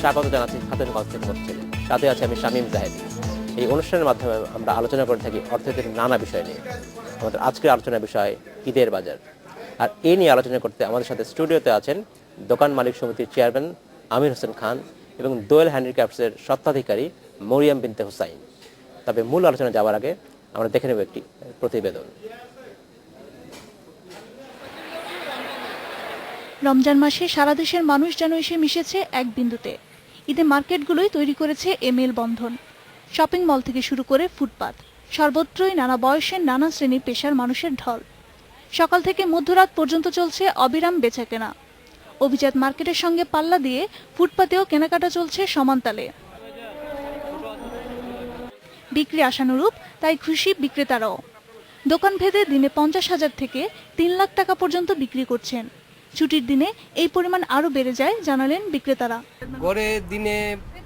স্বাগত জানাচ্ছি খাতুন থেকে ছেলে সাথে আছে আমি শামীম জাহেদ। এই অনুষ্ঠানের মাধ্যমে আমরা আলোচনা করে থাকি অর্থনীতির নানা বিষয় নিয়ে। আমাদের আজকের আলোচনার বিষয় ঈদের বাজার। আর এ নিয়ে আলোচনা করতে আমাদের সাথে স্টুডিওতে আছেন দোকান মালিক সমিতির চেয়ারম্যান আমির হোসেন খান এবং দোয়েল হ্যান্ডিক্রাফটসের স্বত্বাধিকারী মরিয়াম বিনতে হুসাইন। তবে মূল আলোচনা যাওয়ার আগে আমরা দেখে নেব একটি প্রতিবেদন। রমজান মাসে সারা দেশের মানুষ যেন এসে মিশেছে এক বিন্দুতে। ঈদে মার্কেটগুলোই তৈরি করেছে এ মেলবন্ধন শপিং মল থেকে শুরু করে ফুটপাত, সর্বত্রই নানা বয়সের নানা শ্রেণির পেশার মানুষের ঢল। সকাল থেকে মধ্যরাত পর্যন্ত চলছে অবিরাম বেচাকেনা। অভিজাত মার্কেটের সঙ্গে পাল্লা দিয়ে ফুটপাতেও কেনাকাটা চলছে সমানতালে বিক্রি আশানুরূপ, তাই খুশি বিক্রেতারাও। দোকান ভেদে দিনে পঞ্চাশ হাজার থেকে তিন লাখ টাকা পর্যন্ত বিক্রি করছেন। ছুটির দিনে এই পরিমাণ আরও বেড়ে যায়, জানালেন বিক্রেতারা। গড়ে দিনে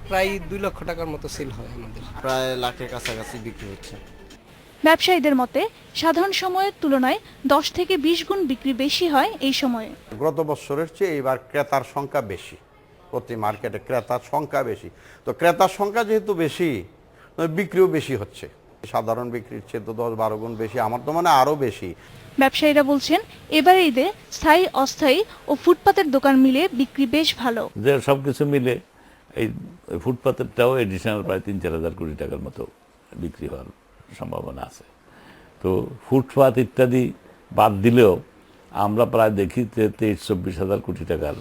প্রায় দুই লক্ষ টাকার মতো সেল হয় আমাদের। প্রায় লাখের কাছাকাছি বিক্রি হচ্ছে। ব্যবসায়ীদের মতে সাধারণ সময়ের তুলনায় দশ থেকে বিশ গুণ বিক্রি বেশি হয় এই সময়ে। গত বছরের চেয়ে এবার ক্রেতার সংখ্যা বেশি। প্রতি মার্কেটে ক্রেতার সংখ্যা বেশি। তো ক্রেতার সংখ্যা যেহেতু বেশি বিক্রিও বেশি হচ্ছে। সাধারণ বিক্রির চেয়ে তো দশ বারো গুণ বেশি আমার তো মানে আরও বেশি। ব্যবসায়ীরা বলছেন এবারে ঈদে স্থায়ী অস্থায়ী ও ফুটপাতের দোকান মিলে বিক্রি বেশ ভালো। যে সব কিছু মিলে এই ফুটপাতেরটাও এডিশনাল প্রায় তিন চার হাজার কোটি টাকার মতো বিক্রি হওয়ার সম্ভাবনা আছে। তো ফুটপাত ইত্যাদি বাদ দিলেও আমরা প্রায় দেখি যে তেইশ, চব্বিশ হাজার কোটি টাকার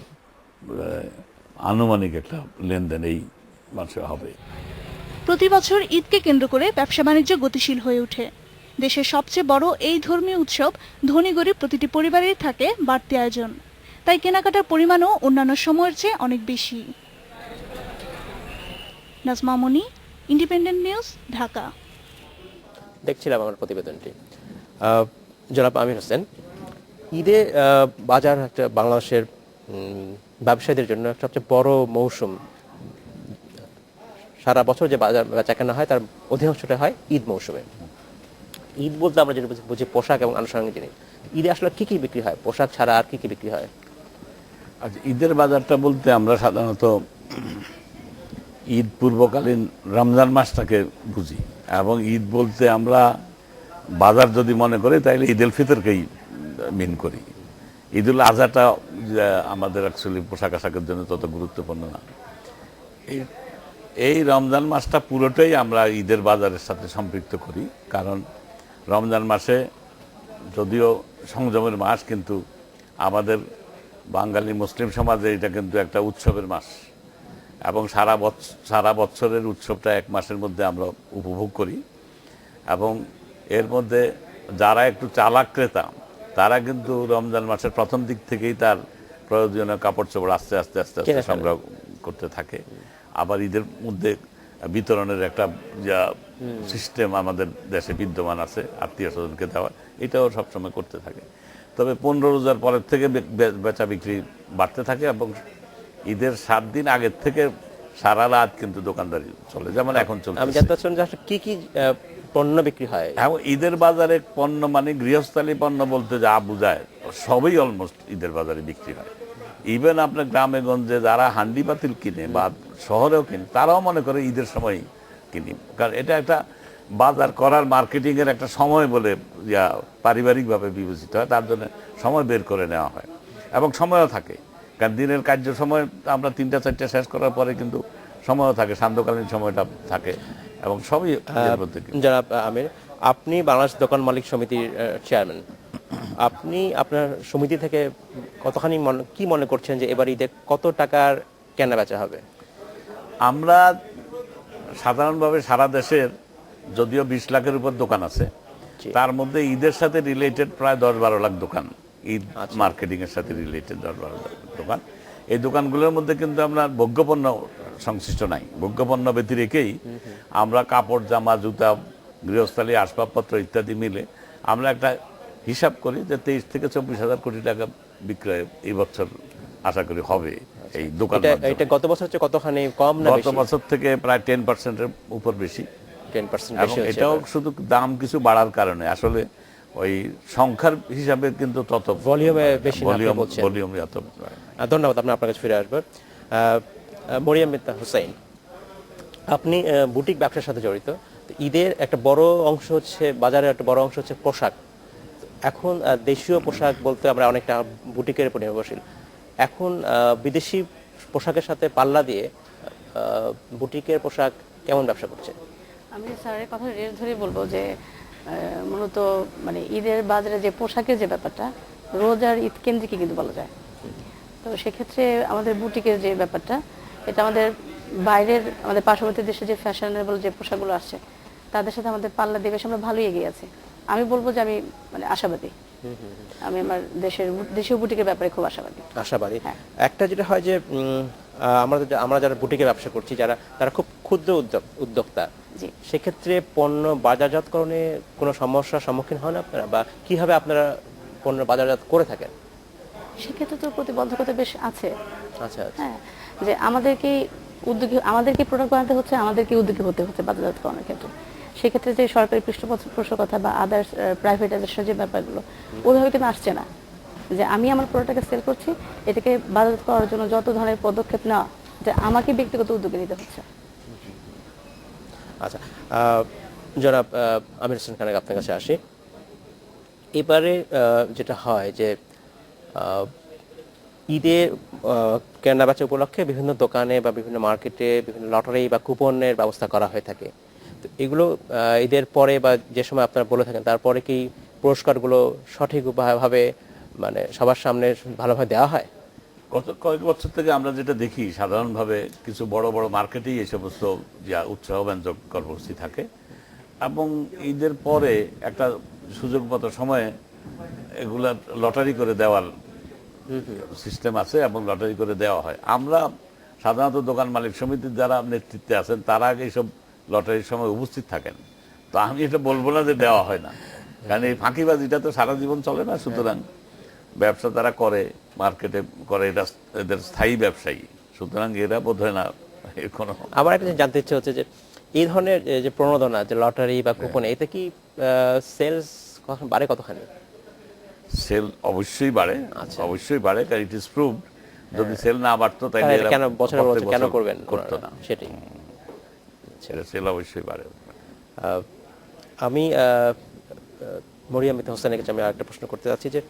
আনুমানিক একটা লেনদেন এই মাসে হবে। প্রতি বছর ঈদকে কেন্দ্র করে ব্যবসা বাণিজ্য গতিশীল হয়ে ওঠে। দেশের সবচেয়ে বড় এই ধর্মীয় উৎসব ধনী গরিব প্রতিটি পরিবারেই থাকে বাড়তি আয়োজন। তাই কেনাকাটার পরিমাণও অন্যান্য সময়ের চেয়ে অনেক বেশি। Nazma Moni Independent News Dhaka. দেখছিলাম আমার প্রতিবেদনটি। জনাব আমির হোসেন ঈদে বাজার একটা বাংলাদেশের ব্যবসায়ীদের জন্য সবচেয়ে বড় মৌসুম। সারা বছর যে বাজার বেচাকেনা হয় তার অধিকাংশটা হয় ঈদ মৌসুমে। ঈদ বলতে আমরা যেটা বুঝি- বুঝি পোশাক এবং আনুষঙ্গিক জিনিস। ঈদে আসলে কি কি বিক্রি হয়? পোশাক ছাড়া আর কি কি বিক্রি হয়? আচ্ছা ঈদের বাজারটা বলতে আমরা সাধারণত ঈদ পূর্বকালীন রমজান মাসটাকে বুঝি। এবং ঈদ বলতে আমরা বাজার যদি মনে করি তাহলে ঈদ উল ফিতরকেই মিন করি। ঈদ উল আজহাটা আমাদের অ্যাকচুয়ালি পোশাক আশাকের জন্য তত গুরুত্বপূর্ণ না। এই এই রমজান মাসটা পুরোটাই আমরা ঈদের বাজারের সাথে সম্পৃক্ত করি। কারণ রমজান মাসে যদিও সংযমের মাস, কিন্তু আমাদের বাঙালি মুসলিম সমাজে এটা কিন্তু একটা উৎসবের মাস। এবং সারা বছর সারা বছরের উৎসবটা এক মাসের মধ্যে আমরা উপভোগ করি। এবং এর মধ্যে যারা একটু চালাক ক্রেতা তারা কিন্তু রমজান মাসের প্রথম দিক থেকেই তার প্রয়োজনীয় কাপড় চোপড় আস্তে আস্তে আস্তে আস্তে সংগ্রহ করতে থাকে। আবার ঈদের মধ্যে বিতরণের একটা যা সিস্টেম আমাদের দেশে বিদ্যমান আছে আত্মীয় স্বজনকে দেওয়া এটাও সবসময় করতে থাকে। তবে পনেরো রোজার পরের থেকে বেচা বিক্রি বাড়তে থাকে এবং ঈদের সাত দিন আগের থেকে সারা রাত কিন্তু দোকানদারি চলে যেমন এখন আমি চলছে জানতে চাচ্ছিলাম যে আসলে কি কি পণ্য বিক্রি হয়? হ্যাঁ ঈদের বাজারে পণ্য মানে গৃহস্থালী পণ্য বলতে যা বোঝায় সবই অলমোস্ট ঈদের বাজারে বিক্রি হয়। ইভেন আপনার গ্রামে গঞ্জে যারা হান্ডি পাতিল কিনে বা শহরেও কিনে তারাও মনে করে ঈদের সময় কিনি। কারণ এটা একটা বাজার করার মার্কেটিং এর একটা সময় বলে ইয়া পারিবারিকভাবে বিবেচিত হয় তার জন্য সময় বের করে নেওয়া হয়। এবং সময়ও থাকে। কারণ দিনের কার্য সময় আমরা তিনটা চারটা শেষ করার পরে কিন্তু সময়ও থাকে সান্ধ্যকালীন সময়টা থাকে এবং সবই। জনাব আমির আপনি বাংলাদেশ দোকান মালিক সমিতির চেয়ারম্যান আপনি আপনার সমিতি থেকে কতখানি মনে কি মনে করছেন যে এবার ঈদে কত টাকার কেনা বেচা হবে? আমরা সাধারণভাবে সারা দেশের যদিও বিশ লাখের উপর দোকান আছে তার মধ্যে ঈদের সাথে রিলেটেড প্রায় দশ বারো লাখ দোকান। ঈদ আচ্ছা। মার্কেটিং এর সাথে রিলেটেড দোকান এই দোকানগুলোর মধ্যে কিন্তু আমরা ভোগ্যপণ্য সংশ্লিষ্ট নাই। ভোগ্যপণ্য ব্যতি রেখেই আমরা কাপড় জামা জুতা গৃহস্থালী আসবাবপত্র ইত্যাদি মিলে আমরা একটা হিসাব করি যে তেইশ থেকে চব্বিশ হাজার কোটি টাকা বিক্রয় এই বছর আশা করি হবে এই দোকান এটা গত বছর হচ্ছে কতখানি কম না গত বছর থেকে প্রায় টেন পার্সেন্টের উপর বেশি। টেন পার্সেন্ট এটাও শুধু দাম কিছু বাড়ার কারণে। আসলে ওই সংখ্যার হিসাবে কিন্তু তত ভলিউমে বেশি ভলিউম ভলিউম এত ধন্যবাদ আপনি আপনার কাছে ফিরে আসব। আহ, আহ, মরিয়াম মিত্তা হুসাইন আপনি বুটিক ব্যবসার সাথে জড়িত। ঈদের একটা বড় অংশ হচ্ছে বাজারের একটা বড় অংশ হচ্ছে পোশাক। এখন দেশীয় পোশাক বলতে আমরা অনেকটা বুটিকের উপর নির্ভরশীল। এখন আহ, বিদেশি পোশাকের সাথে পাল্লা দিয়ে আহ, বুটিকের পোশাক কেমন ব্যবসা করছে? আমি স্যারের কথা রেট ধরে বলব যে মূলত মানে ঈদের বাজারে যে পোশাকের যে ব্যাপারটা রোজার ঈদ কেন্দ্রিকই কিন্তু বলা যায়। তো সেক্ষেত্রে আমাদের বুটিকের যে ব্যাপারটা এটা আমাদের বাইরের আমাদের পার্শ্ববর্তী দেশে যে ফ্যাশনেবল যে পোশাকগুলো আসছে তাদের সাথে আমাদের পাল্লা দিয়ে বেশ আমরা ভালোই এগিয়ে আছি। আমি বলব যে আমি মানে আশাবাদী। আমি আমার দেশের দেশীয় বুটিকের ব্যাপারে খুব আশাবাদী। আশাবাদী। হ্যাঁ। একটা যেটা হয় যে আমরা আমরা যারা বুটিকে ব্যবসা করছি যারা তারা খুব ক্ষুদ্র উদ্যোগ উদ্যোক্তা। সেক্ষেত্রে পণ্য বাজারজাতকরণে কোনো সমস্যার সম্মুখীন হন আপনারা? বা কীভাবে আপনারা পণ্য বাজারজাত করে থাকেন? সেক্ষেত্রে তো প্রতিবন্ধকতা বেশ আছে। আচ্ছা আচ্ছা। হ্যাঁ যে আমাদেরকে উদ্যোগী আমাদেরকে প্রোডাক্ট বানাতে হচ্ছে আমাদেরকে উদ্যোগী হতে হচ্ছে বাজারজাতকরণের ক্ষেত্রে। সেক্ষেত্রে যে সরকারি পৃষ্ঠপোষকতা বা আদার্স প্রাইভেটাইজেশন যে ব্যাপারগুলো ওইভাবে কিন্তু আসছে না। যে আমি আমার প্রোডাক্টটাকে সেল করছি এটাকে বাজারজাত করার জন্য যত ধরনের পদক্ষেপ নেওয়া যে আমাকে ব্যক্তিগত উদ্যোগে নিতে হচ্ছে। আচ্ছা জনাব আমির হোসেন আপনার কাছে আসি। এবারে যেটা হয় যে আহ, কেনাবেচা উপলক্ষে বিভিন্ন দোকানে বা বিভিন্ন মার্কেটে বিভিন্ন লটারি বা কুপনের ব্যবস্থা করা হয়ে থাকে। তো এগুলো ঈদের পরে বা যে সময় আপনারা বলে থাকেন তারপরে কি পুরস্কারগুলো সঠিকভাবে মানে সবার সামনে ভালোভাবে দেওয়া হয়? গত কয়েক বছর থেকে আমরা যেটা দেখি সাধারণভাবে কিছু বড় বড় মার্কেটেই এই সমস্ত যা উৎসাহ ব্যঞ্জক কর্মসূচি থাকে এবং ঈদের পরে একটা সুযোগ মতো সময়ে এগুলা লটারি করে দেওয়ার সিস্টেম আছে এবং লটারি করে দেওয়া হয়। আমরা সাধারণত দোকান মালিক সমিতির যারা নেতৃত্বে আছেন তারা আগে এইসব লটারির সময় উপস্থিত থাকেন। তো আমি এটা বলব না যে দেওয়া হয় না। কারণ এই ফাঁকিবাজিটা তো সারা জীবন চলে না সুতরাং ব্যবসা তারা করে মার্কেটে করে এটা এদের স্থায়ী ব্যবসায়ী। সুতরাং এরা বোধ হয় না এর কোনো আমার একটা জিনিস জানতে ইচ্ছে হচ্ছে যে এই ধরনের যে প্রণোদনা যে লটারি বা কুপনে এতে কি সেলস বাড়ে কতখানি? সেল অবশ্যই বাড়ে আচ্ছা। অবশ্যই বাড়ে কারণ ইট ইজ প্রুভড যদি সেল না বাড়তো তাহলে কেন বছরের বছর কেন করবেন? করতো না। সেটাই। সেল অবশ্যই বাড়ে। আমি আহ, আহ, মরিয়াম মিতা হোসেনের কাছে আমি আরেকটা প্রশ্ন করতে চাচ্ছি যে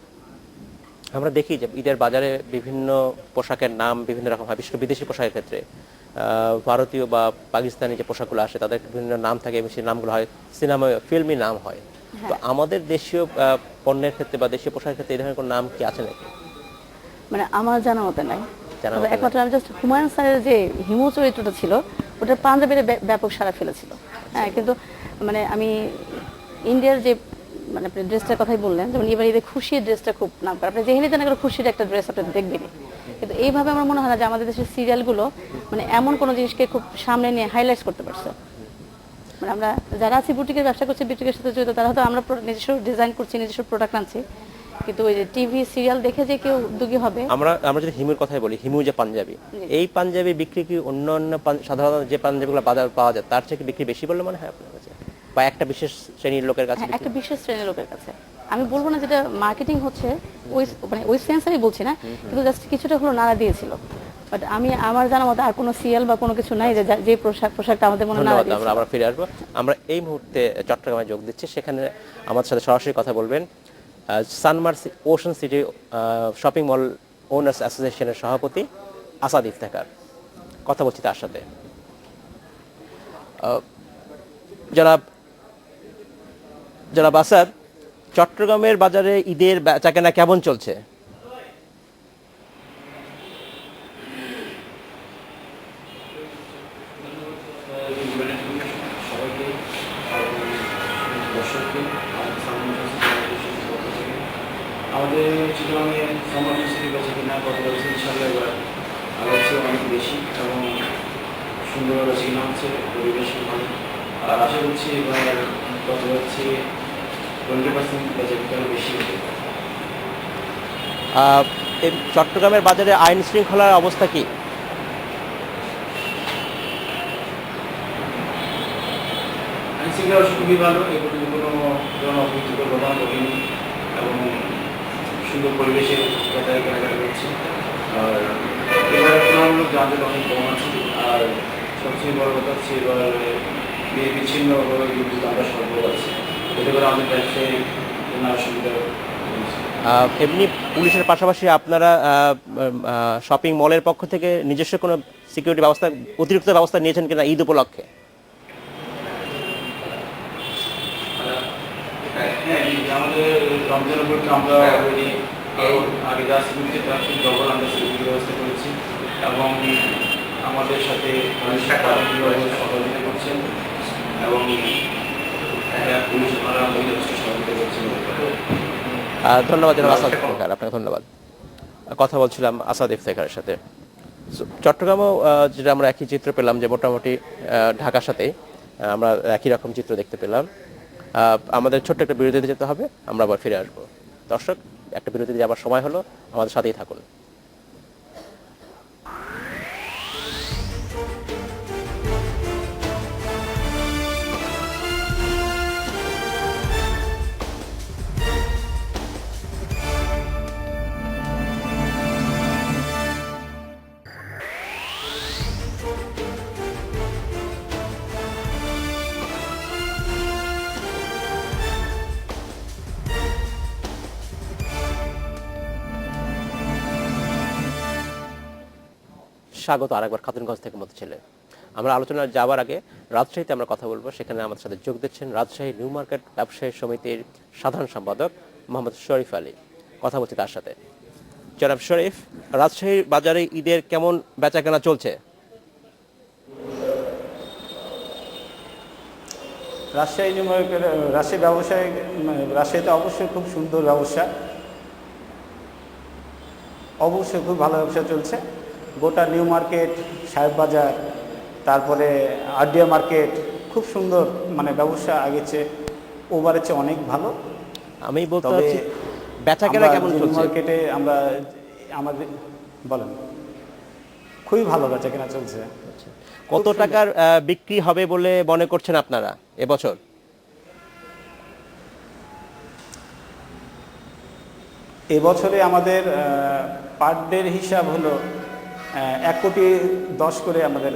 আমরা দেখি যে ঈদের বাজারে বিভিন্ন পোশাকের নাম বিভিন্ন রকম হয় বিশেষ করে বিদেশি পোশাকের ক্ষেত্রে। ভারতীয় বা পাকিস্তানি যে পোশাকগুলো আসে তাদের বিভিন্ন নাম থাকে এবং সেই নামগুলো হয় সিনেমা ফিল্মি নাম হয়। তো আমাদের দেশীয় পণ্যের ক্ষেত্রে বা দেশীয় পোশাকের ক্ষেত্রে এই ধরনের কোনো নাম কি আছে নাকি? মানে আমার জানা মতে নাই। একমাত্র আমি জাস্ট হুমায়ুন স্যারের যে হিমু চরিত্রটা ছিল ওটা পাঞ্জাবির ব্য- ব্যাপক সারা ফেলেছিল। হ্যাঁ কিন্তু মানে আমি ইন্ডিয়ার যে মানে আপনি ড্রেসটার কথাই বললেন যেমন এবার ঈদে খুশির ড্রেসটা খুব নাম করে। আপনি যেখানে জানা খুশির একটা ড্রেস আপনি দেখবেনই। কিন্তু এইভাবে আমার মনে হয় না যে আমাদের দেশের সিরিয়ালগুলো মানে এমন কোনো জিনিসকে খুব সামনে নিয়ে হাইলাইট করতে পারছে। মানে আমরা যারা আছি বুটিকের ব্যবসা করছি বুটিকের সাথে জড়িত তারা হয়তো আমরা নিজস্ব ডিজাইন করছি নিজস্ব প্রোডাক্ট আনছি। কিন্তু ওই যে টিভি সিরিয়াল দেখে যে কেউ উদ্যোগী হবে আমরা আমরা যদি হিমুর কথাই বলি হিমু যে পাঞ্জাবি এই পাঞ্জাবি বিক্রি কি অন্য অন্য সাধারণত যে পাঞ্জাবিগুলো বাজার পাওয়া যায় তার থেকে বিক্রি বেশি বলে মনে হয় আপনার বা একটা বিশেষ শ্রেণির লোকের কাছে হ্যাঁ, একটা বিশেষ শ্রেণির লোকের কাছে। আমি বলব না যেটা মার্কেটিং হচ্ছে ওই মানে ওই সেন্স আমি বলছি না কিন্তু জাস্ট কিছুটা হলো নাড়া দিয়েছিল। বাট আমি আমার জানা মতো আর কোনো সিরিয়াল বা কোনো কিছু নাই যে পোশাক পোশাকটা আমাদের মনে নাড়া দিয়েছিল। আমরা আবার ফিরে আসব। আমরা এই মুহূর্তে চট্টগ্রামে যোগ দিচ্ছি। সেখানে আমাদের সাথে সরাসরি কথা বলবেন Sanmar ocean city shopping mall owners অ্যাসোসিয়েশনের সভাপতি আসাদ ইফতেকার কথা বলছি তার সাথে। জনাব জনাব বাসার চট্টগ্রামের বাজারে ঈদের বেচাকেনা কেমন চলছে আমাদের চিত্রঙ্গে সমর্থন সিটি বেছে কিনা গত বছর ইনশাল্লাহ এবার আগের চেয়ে অনেক বেশি এবং সুন্দর বেছে কিনা হচ্ছে পরিবেশ ভালো আর আশা করছি এবার গত বছর টোয়েন্টি পার্সেন্ট বেচে বিক্রি বেশি হবে আহ, এই চট্টগ্রামের বাজারে আইন শৃঙ্খলার অবস্থা কি? খুবই ভালো এবং সুন্দর পরিবেশে আর অনেক কম আছে। আর সবচেয়ে বড় কথা হচ্ছে এবার বিচ্ছিন্নভাবে আমরা সরবরাহ আছে। এতে করে আমাদের ব্যবসায়ী এমনি পুলিশের পাশাপাশি আপনারা শপিং মলের পক্ষ থেকে নিজস্ব কোনো সিকিউরিটি ব্যবস্থা অতিরিক্ত ব্যবস্থা নিয়েছেন কিনা ঈদ উপলক্ষে হ্যাঁ এবং আমাদের সাথে করছেন এবং হ্যাঁ, পুলিশ যথেষ্ট সহযোগিতা করছেন ধন্যবাদ জানাব আসাদ ইফতেখার আপনাকে ধন্যবাদ। কথা বলছিলাম আসাদ ইফতেখারের সাথে। চট্টগ্রামও যেটা আমরা একই চিত্র পেলাম যে মোটামুটি ঢাকার সাথে আমরা একই রকম চিত্র দেখতে পেলাম। আমাদের ছোট্ট একটা বিরতিতে যেতে হবে, আমরা আবার ফিরে আসব। দর্শক, একটা বিরতিতে যাবার সময় হলো, আমাদের সাথেই থাকুন। স্বাগত আরেকবার খাতুনগঞ্জ থেকে মতো ছেলে। আমরা আলোচনা যাওয়ার আগে রাজশাহীতে আমরা কথা বলব। সেখানে আমাদের সাথে যোগ দিচ্ছেন রাজশাহী নিউ মার্কেট ব্যবসায়ী সমিতির সাধারণ সম্পাদক মোহাম্মদ শরীফ আলী। কথা বলছি তার সাথে। জনাব শরীফ রাজশাহীর বাজারে ঈদের কেমন বেচাকেনা চলছে? রাজশাহী নিউ মার্কেট, রাজশাহী ব্যবসায়, রাজশাহীতে অবশ্যই খুব সুন্দর ব্যবসা। অবশ্যই খুব ভালো ব্যবসা চলছে। গোটা নিউ মার্কেট সাহেব বাজার তারপরে আরডিয়া মার্কেট খুব সুন্দর মানে ব্যবসা আগের চেয়ে ওভারের চেয়ে অনেক ভালো। আমি বলতে চাচ্ছি বেচাকেনা কেমন চলছে? মার্কেটে আমরা আমাদের বলেন। খুবই ভালো বেচা কেনা চলছে। কত টাকার বিক্রি হবে বলে মনে করছেন আপনারা এবছর? এবছরে আমাদের পার ডের হিসাব হলো এক কোটি দশ করে আমাদের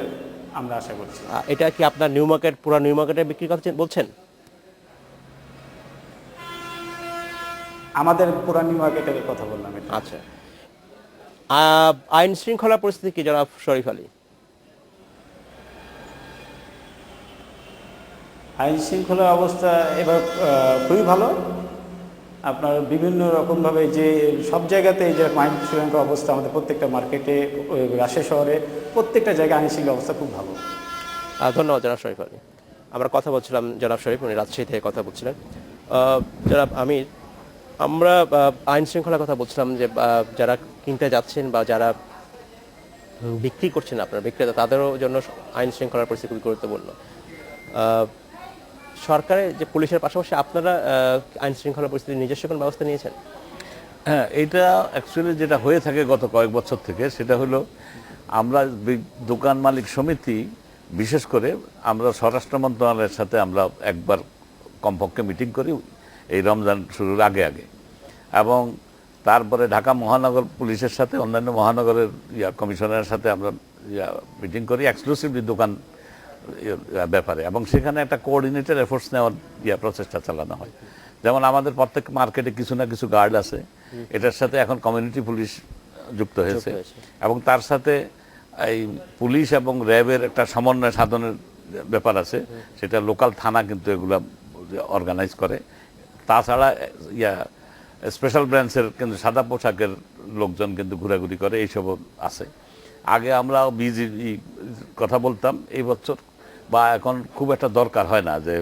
আমরা আশা করছি। এটা কি আপনার নিউ মার্কেট পুরো নিউ মার্কেটে বিক্রি কথা বলছেন? আমাদের পুরানি মার্কেটের কথা বললাম এটা। আচ্ছা। আইন শৃঙ্খলা পরিস্থিতি কি জনাব শরীফ আলী? আইন শৃঙ্খলা অবস্থা এবার খুবই ভালো। আপনার বিভিন্ন রকমভাবে যে সব জায়গাতে যে আইন শৃঙ্খলা অবস্থা, আমাদের প্রত্যেকটা মার্কেটে রাজশাহী শহরে, প্রত্যেকটা জায়গায় আইন শৃঙ্খলা অবস্থা খুব ভালো। ধন্যবাদ জনাব শরীফ আলী। আমরা কথা বলছিলাম জনাব শরীফ, উনি রাজশাহী থেকে কথা বলছিলেন। জনাব আমির আমরা আইন শৃঙ্খলার কথা বলছিলাম যে যারা কিনতে যাচ্ছেন বা যারা বিক্রি করছেন আপনার, বিক্রেতা, তাদেরও জন্য আইন শৃঙ্খলার পরিস্থিতি খুবই গুরুত্বপূর্ণ। সরকারের যে পুলিশের পাশাপাশি আপনারা আইন শৃঙ্খলা পরিস্থিতি নিজস্ব কোনো ব্যবস্থা নিয়েছেন? হ্যাঁ এটা অ্যাকচুয়ালি যেটা হয়ে থাকে গত কয়েক বছর থেকে, সেটা হলো আমরা দোকান মালিক সমিতি, বিশেষ করে আমরা স্বরাষ্ট্র মন্ত্রণালয়ের সাথে আমরা একবার কমপক্ষে মিটিং করি, এই রমজান শুরুর আগে আগে। এবং তারপরে ঢাকা মহানগর পুলিশের সাথে, অন্যান্য মহানগরের ইয়া কমিশনারের সাথে আমরা ইয়া মিটিং করি এক্সক্লুসিভলি দোকান ব্যাপারে। এবং সেখানে একটা কোঅর্ডিনেটেড এফোর্টস নেওয়ার ইয়া প্রচেষ্টা চালানো হয়। যেমন আমাদের প্রত্যেক মার্কেটে কিছু না কিছু গার্ড আছে। এটার সাথে এখন কমিউনিটি পুলিশ যুক্ত হয়েছে। এবং তার সাথে এই পুলিশ এবং র্যাবের একটা সমন্বয় সাধনের ব্যাপার আছে। সেটা লোকাল থানা কিন্তু এগুলা অর্গানাইজ করে। তাছাড়া ইয়া স্পেশাল ব্রাঞ্চের কিন্তু সাদা পোশাকের লোকজন কিন্তু ঘোরাঘুরি করে এইসবও আছে। আগে আমরা বিজি কথা বলতাম এই বছর বা এখন খুব একটা দরকার হয় না যে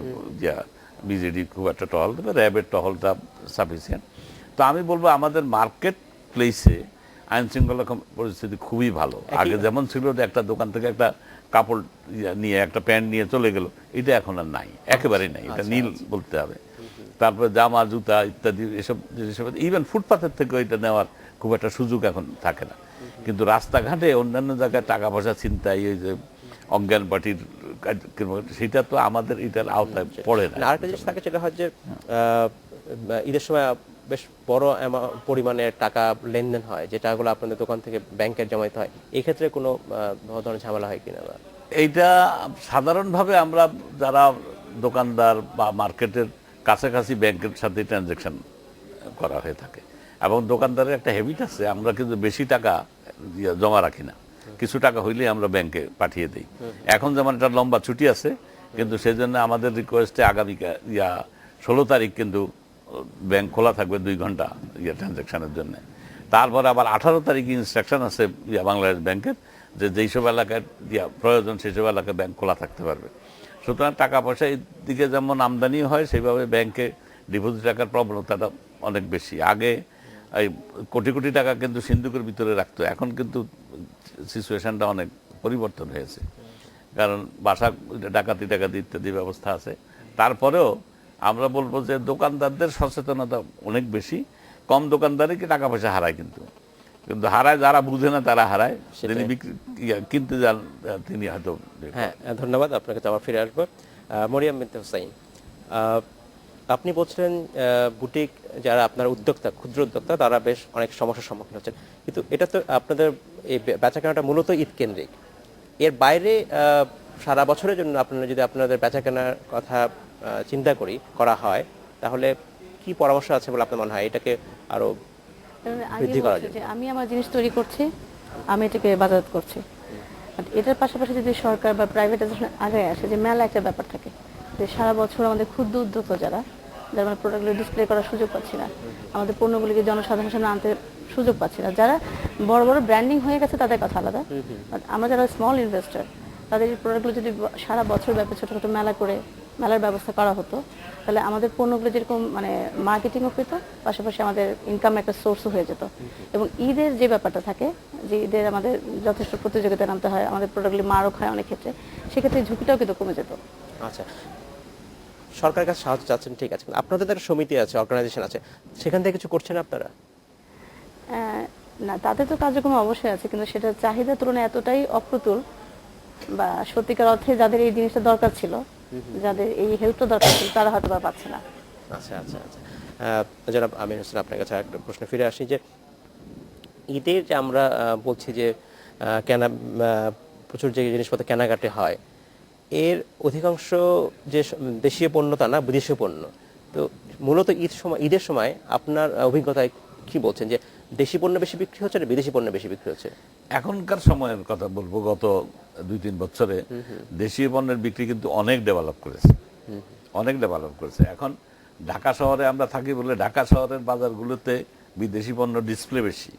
বিজেডি খুব একটা টহল দেবে র্যাবের টহলটা সাফিসিয়েন্ট তো আমি বলব আমাদের মার্কেট প্লেসে আইন শৃঙ্খলা পরিস্থিতি খুবই ভালো। আগে যেমন ছিল যে একটা দোকান থেকে একটা কাপড় নিয়ে একটা প্যান্ট নিয়ে চলে গেল এটা এখন আর নাই একেবারেই নাই এটা নীল বলতে হবে। তারপরে জামা জুতা ইত্যাদি এসব জিনিস ইভেন ফুটপাথের থেকে এটা নেওয়ার খুব একটা সুযোগ এখন থাকে না। কিন্তু রাস্তাঘাটে অন্যান্য জায়গায় টাকা পয়সা ছিনতাই এই যে অজ্ঞান কার্যক্রম, সেটা তো আমাদের এটার আওতায় পড়ে না। আরেকটা জিনিস থাকে সেটা হয় যে ঈদের সময় বেশ বড় পরিমাণে টাকা লেনদেন হয় যে টাকাগুলো আপনাদের দোকান থেকে ব্যাংকে জমাইতে হয়। এক্ষেত্রে কোনো ধরনের ঝামেলা হয় কিনা বা? এইটা সাধারণভাবে আমরা যারা দোকানদার বা মার্কেটের কাছাকাছি ব্যাংকের সাথে ট্রানজ্যাকশন করা হয়ে থাকে এবং দোকানদারের একটা হ্যাবিট আছে আমরা কিন্তু বেশি টাকা জমা রাখি না। কিছু টাকা হইলে আমরা ব্যাংকে পাঠিয়ে দিই। এখন যেমন একটা লম্বা ছুটি আছে, কিন্তু সেজন্য আমাদের রিকোয়েস্টে আগামী ইয়া ষোলো তারিখ কিন্তু ব্যাংক খোলা থাকবে দুই ঘণ্টা ইয়ে ট্রানজ্যাকশনের জন্য। তারপর আবার আঠারো তারিখ ইনস্ট্রাকশন আছে ইয়া বাংলাদেশ ব্যাংকের যে যেই সব এলাকায় ইয়া প্রয়োজন সেই সব এলাকায় ব্যাংক খোলা থাকতে পারবে। সুতরাং টাকা পয়সা দিকে যেমন আমদানি হয়, সেইভাবে ব্যাংকে ডিপোজিট রাখার প্রবণতাটা অনেক বেশি। আগে এই কোটি কোটি টাকা কিন্তু সিন্ধুকের ভিতরে রাখতো। এখন কিন্তু সিচুয়েশনটা অনেক পরিবর্তন হয়েছে। কারণ বাসা ডাকাতি টাকাতি ইত্যাদি ব্যবস্থা আছে। তারপরেও আমরা বলব যে দোকানদারদের সচেতনতা অনেক বেশি। কম দোকানদারই কি টাকা পয়সা হারায় কিন্তু। কিন্তু হারায় যারা বুঝে না তারা হারায়। তিনি বিক্রি কিনতে যান তিনি হয়তো হ্যাঁ ধন্যবাদ আপনাকে তো আবার ফিরে আসব। মরিয়াম বিনতে হুসাইন। আপনি বলছিলেন বুটিক যারা আপনার উদ্যোক্তা ক্ষুদ্র উদ্যোক্তা তারা বেশ অনেক সমস্যার সম্মুখীন হচ্ছেন। কিন্তু এটা তো আপনাদের এই বেচাকেনাটা মূলত ঈদ কেন্দ্রিক এর বাইরে সারা বছরের জন্য আপনারা যদি আপনাদের বেচাকেনার কথা চিন্তা করি করা হয় তাহলে কি পরামর্শ আছে বলে আপনার মনে হয়? এটাকে আরও বৃদ্ধি করার বলছি জন্য। যে আমি আমার জিনিস তৈরি করছি আমি এটাকে বাজারজাত করছি। এটার পাশাপাশি যদি সরকার বা প্রাইভেটাইজেশন আগে আসে যে মেলা একটা ব্যাপার থাকে যে সারা বছর আমাদের ক্ষুদ্র উদ্যোক্তা যারা যারা আমরা প্রোডাক্টগুলো ডিসপ্লে করার সুযোগ পাচ্ছি না। আমাদের পণ্যগুলিকে জনসাধারণের সামনে আনতে সুযোগ পাচ্ছি না। যারা বড় বড় ব্র্যান্ডিং হয়ে গেছে তাদের কথা আলাদা। But আমরা যারা স্মল ইনভেস্টর তাদের এই প্রোডাক্টগুলো যদি সারা বছর ব্যাপী ছোটো ছোটো মেলা করে মেলার ব্যবস্থা করা হতো তাহলে আমাদের পণ্যগুলো যেরকম মানে মার্কেটিংও পেতো পাশাপাশি আমাদের ইনকাম একটা সোর্সও হয়ে যেত। এবং ঈদের যে ব্যাপারটা থাকে যে ঈদের আমাদের যথেষ্ট প্রতিযোগিতা নামতে হয় আমাদের প্রোডাক্টগুলি মারক হয় অনেক ক্ষেত্রে সেক্ষেত্রে ঝুঁকিটাও কিন্তু কমে যেত। আচ্ছা। সরকারের কাছে সাহায্য চাচ্ছেন ঠিক আছে আপনাদের একটা সমিতি আছে অর্গানাইজেশন আছে সেখান থেকে কিছু করছেন আপনারা? না তাতে তো কার্যক্রম অবশ্যই আছে কিন্তু সেটা চাহিদা তুলনায় এতটাই অপ্রতুল বা সত্যিকার অর্থে যাদের এই জিনিসটা দরকার ছিল যাদের এই হেল্পটা দরকার ছিল তারা হয়তো বা পাচ্ছে না। আচ্ছা আচ্ছা আচ্ছা। জনাব আমির হোসেন আপনার কাছে একটা প্রশ্ন ফিরে আসি যে ঈদের যে আমরা বলছি যে কেনা প্রচুর যে জিনিসপত্র কেনাকাটি হয় এর অধিকাংশ যে দেশীয় পণ্য তা না বিদেশীয় পণ্য। তো মূলত ঈদ সময় ঈদের সময় আপনার অভিজ্ঞতায় কি বলছেন যে দেশি পণ্য বেশি বিক্রি হচ্ছে না বিদেশি পণ্য বেশি বিক্রি হচ্ছে? এখনকার সময়ের কথা বলব গত দুই তিন বছরে দেশীয় পণ্যের বিক্রি কিন্তু অনেক ডেভেলপ করেছে। অনেক ডেভেলপ করেছে। এখন ঢাকা শহরে আমরা থাকি বলে ঢাকা শহরের বাজারগুলোতে বিদেশি পণ্য ডিসপ্লে বেশি।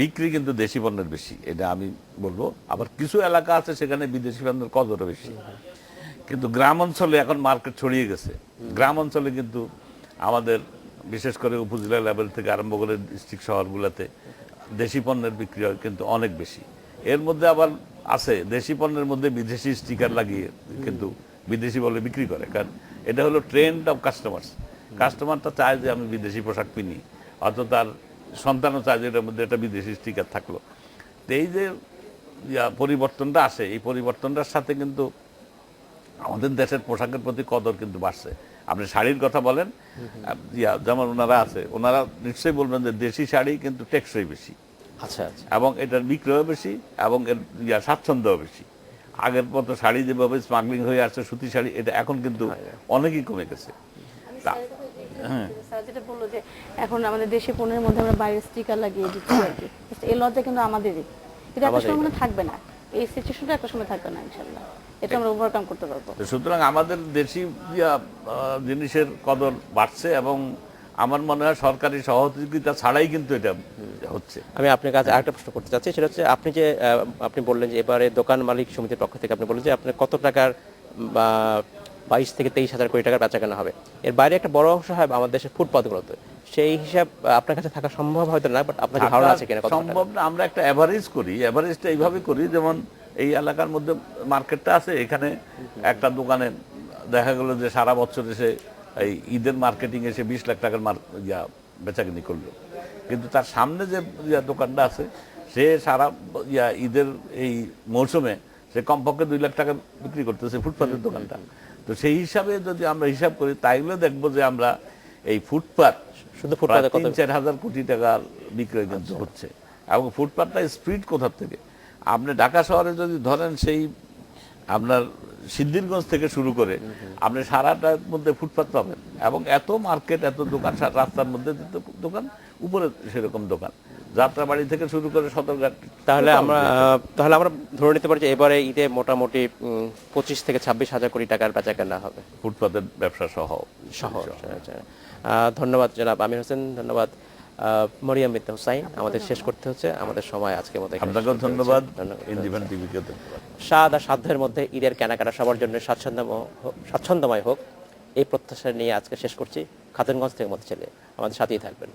বিক্রি কিন্তু দেশি পণ্যের বেশি, এটা আমি বলব। আবার কিছু এলাকা আছে সেখানে বিদেশি পণ্যের কদরও বেশি। কিন্তু গ্রাম অঞ্চলে এখন মার্কেট ছড়িয়ে গেছে। গ্রাম অঞ্চলে কিন্তু আমাদের, বিশেষ করে উপজেলা লেভেল থেকে আরম্ভ করে ডিস্ট্রিক্ট শহরগুলোতে দেশি পণ্যের বিক্রি হয় কিন্তু অনেক বেশি। এর মধ্যে আবার আছে, দেশি পণ্যের মধ্যে বিদেশি স্টিকার লাগিয়ে কিন্তু বিদেশি বলে বিক্রি করে। কারণ এটা হলো ট্রেন্ড অফ কাস্টমার্স কাস্টমারটা চায় যে আমি বিদেশি পোশাক কিনি, অথচ তার সন্তানও চায় যে এটার মধ্যে একটা বিদেশি স্টিকার থাকল। তো এই যে পরিবর্তনটা আসে এই পরিবর্তনটার সাথে কিন্তু আমাদের দেশের পোশাকের প্রতি কদর কিন্তু বাড়ছে। আপনি শাড়ির কথা বলেন ইয়া, যেমন ওনারা আছে ওনারা নিশ্চয়ই বলবেন যে দেশি শাড়ি কিন্তু টেকসই বেশি। আচ্ছা আচ্ছা। এবং এটার বিক্রয় বেশি এবং এর ইয়া স্বাচ্ছন্দ্যও বেশি। আগের মতো শাড়ি যেভাবে স্মাগলিং হয়ে আসছে সুতি শাড়ি এটা এখন কিন্তু অনেকই কমে গেছে। তা- হ্যাঁ স্যার যেটা বলল যে এখন আমাদের দেশি পণ্যের মধ্যে আমরা বাইরের স্টিকার লাগিয়ে দিচ্ছি আর কি। এই লজ্জা কিন্তু আমাদেরই। কিন্তু একটা সময় মনে থাকবে না। এই সিচুয়েশনটা একটা সময় থাকবে না ইনশাল্লাহ এটা আমরা ওভারকাম করতে পারব। সুতরাং আমাদের দেশি জিনিসের কদর বাড়ছে এবং আমার মনে হয় সরকারি সহযোগিতা ছাড়াই কিন্তু এটা হচ্ছে। আমি আপনার কাছে আরেকটা প্রশ্ন করতে চাচ্ছি সেটা হচ্ছে আপনি যে আহ, আপনি বললেন যে এবারে দোকান মালিক সমিতির পক্ষ থেকে আপনি বললেন যে আপনার কত টাকার বা বাইশ থেকে তেইশ হাজার কোটি টাকার বেচা কেনা হবে। এর বাইরে একটা বড় অংশ হয় আমাদের দেশের ফুটপাতগুলোতে। সেই হিসাব আপনার কাছে থাকা সম্ভব হয়তো না বাট আপনার ধারণা আছে কিনা? সম্ভব না, আমরা একটা অ্যাভারেজ করি। অ্যাভারেজটা এইভাবে করি, যেমন এই এলাকার মধ্যে মার্কেটটা আছে, এখানে একটা দোকানে দেখা গেল যে সারা বছর এসে এই ঈদের মার্কেটিং এসে বিশ লাখ টাকার মার, ইয়া, বেচাকিনি করল। কিন্তু তার সামনে যে দোকানটা আছে, সে সারা, ইয়া, ঈদের এই মৌসুমে সে কমপক্ষে দুই লাখ টাকা বিক্রি করতেছে ফুটপাতের দোকানটা। তো সেই হিসাবে যদি আমরা হিসাব করি তাইলে দেখব যে আমরা এই ফুটপাত শুধু ফুটপাতে তিন চার হাজার কোটি টাকার বিক্রয় কিন্তু হচ্ছে। এবং ফুটপাতটা স্পিড কোথার থেকে? আপনি ঢাকা শহরে যদি ধরেন সেই আপনার সিদ্ধিরগঞ্জ থেকে শুরু করে আপনি সারাটার মধ্যে ফুটপাত পাবেন। এবং এত মার্কেট এত দোকান রাস্তার মধ্যে দোকান উপরে সেরকম দোকান। যাত্রাবাড়ি থেকে শুরু করে সদরঘাট তাহলে আমরা তাহলে আমরা ধরে নিতে পারি যে এবারে ঈদে মোটামুটি পঁচিশ থেকে ছাব্বিশ হাজার কোটি টাকার বেচা কেনা হবে। ফুটপাতের ব্যবসা সহ। সহ আচ্ছা। ধন্যবাদ জনাব আমির হোসেন ধন্যবাদ মরিয়াম মিত্র হুসাইন। আমাদের শেষ করতে হচ্ছে। আমাদের সময় আজকে মতো করতে ধন্যবাদ। ইন্ডিপেন্ডেন্ট টিভিকে ধন্যবাদ। স্বাদ আর সাধ্যের মধ্যে ঈদের কেনাকাটা সবার জন্য স্বাচ্ছন্দ্যময় হোক- স্বাচ্ছন্দ্যময় হোক। এই প্রত্যাশা নিয়ে আজকে শেষ করছি। খাতুনগঞ্জ থেকে মতো ছেলে আমাদের সাথেই থাকবেন।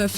Perfect